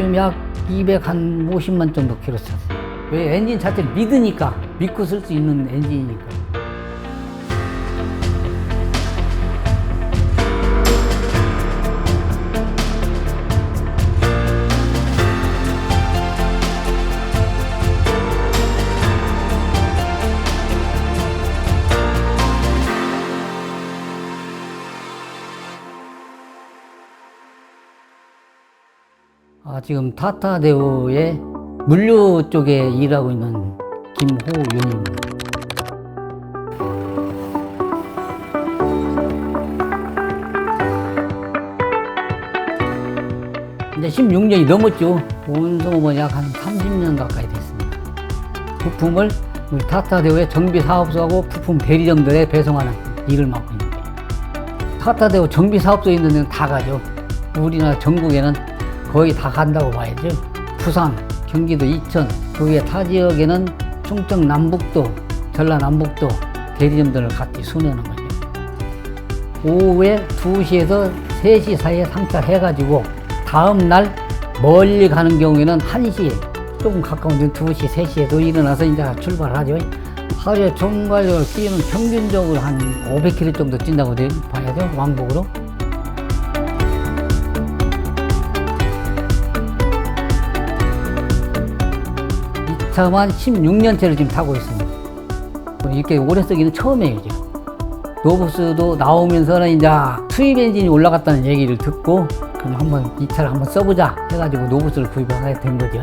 지금 약 250만 정도 키로 찼어요. 왜 엔진 자체를 믿으니까 믿고 쓸 수 있는 엔진이니까. 아, 지금 타타데오의 물류 쪽에 일하고 있는 김호윤입니다. 이제 16년이 넘었죠. 온성업은 약 한 30년 가까이 됐습니다. 부품을 우리 타타데오의 정비 사업소하고 부품 대리점들에 배송하는 일을 맡고 있는데 타타데오 정비 사업소에 있는 데는 다 가죠. 우리나라 전국에는 거의 다 간다고 봐야죠. 부산, 경기도 이천, 그 위에 타 지역에는 충청 남북도, 전라 남북도 대리점들을 같이 순회하는 거죠. 오후에 2시에서 3시 사이에 상차해가지고 다음 날 멀리 가는 경우에는 1시 조금 가까운 데 2시, 3시에도 일어나서 이제 출발하죠. 하루에 정말로 뛰는 평균적으로 한 500km 정도 뛴다고 돼- 봐야죠. 왕복으로. 이 차만 16년째를 지금 타고 있습니다. 이렇게 오래 쓰기는 처음이에요, 지금. 노브스도 나오면서는 이제 수입 엔진이 올라갔다는 얘기를 듣고 그럼 한번 이 차를 한번 써보자 해가지고 노브스를 구입하게 된 거죠.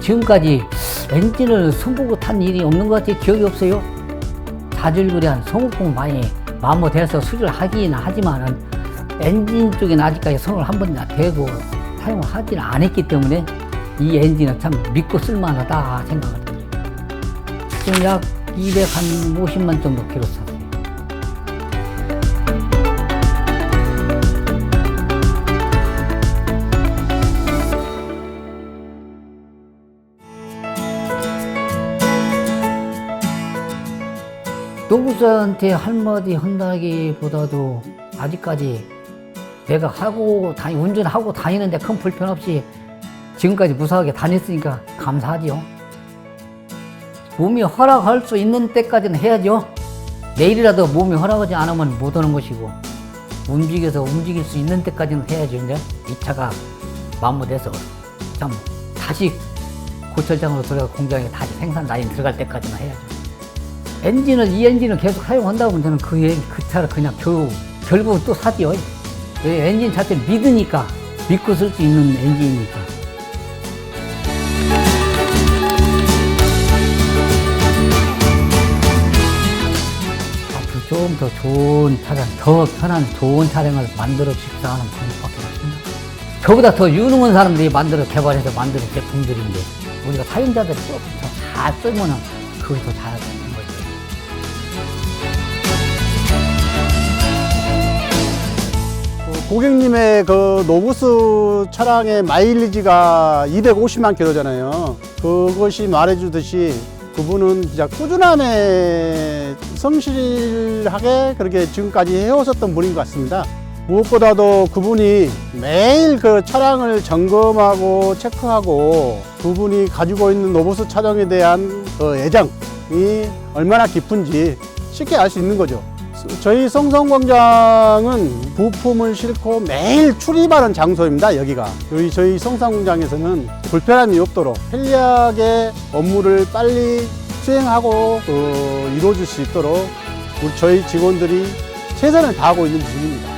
지금까지 엔진을 손보고 탄 일이 없는 것 같아요. 기억이 없어요. 자질구레한 소모품 많이 마모돼서 수리를 하긴 하지만은 엔진 쪽에는 아직까지 손을 한 번이나 대고 사용을 하지는 않았기 때문에 이 엔진은 참 믿고 쓸만하다 생각을 해요. 지금 약 250만 정도 키로 찼어요. 노부사한테 한마디 한다기보다도 아직까지 내가 하고 다니 운전하고 다니는데 큰 불편 없이 지금까지 무사하게 다녔으니까 감사하지요. 몸이 허락할 수 있는 때까지는 해야죠. 내일이라도 몸이 허락하지 않으면 못 하는 것이고 움직여서 움직일 수 있는 때까지는 해야죠. 이제 이 차가 마무리돼서 참 다시 고철장으로 들어가 공장에 다시 생산 라인 들어갈 때까지는 해야죠. 엔진을 이 엔진을 계속 사용한다고 하면 저는 그, 엔- 그 차를 그냥 겨우 결국은 또 사지요. 왜 엔진 자체를 믿으니까 믿고 쓸 수 있는 엔진이니까. 좀 더 좋은 차량, 더 편한 좋은 차량을 만들어 주십사 하는 방법밖에 없습니다. 저보다 더 유능한 사람들이 만들어 개발해서 만드는 제품들인데 우리가 사용자들이 조금 더잘 쓰면은 그게 더 잘하는 거죠. 그 고객님의 그 노부스 차량의 마일리지가 250만 킬로잖아요. 그것이 말해주듯이 그분은 진짜 꾸준함에 성실하게 그렇게 지금까지 해오셨던 분인 것 같습니다. 무엇보다도 그분이 매일 그 차량을 점검하고 체크하고 그분이 가지고 있는 노부스 차량에 대한 그 애정이 얼마나 깊은지 쉽게 알 수 있는 거죠. 저희 성성광장은 부품을 싣고 매일 출입하는 장소입니다. 여기가 여기 저희 성성광장에서는 불편함이 없도록 편리하게 업무를 빨리 수행하고 어, 이루어질 수 있도록 우리 저희 직원들이 최선을 다하고 있는 중입니다.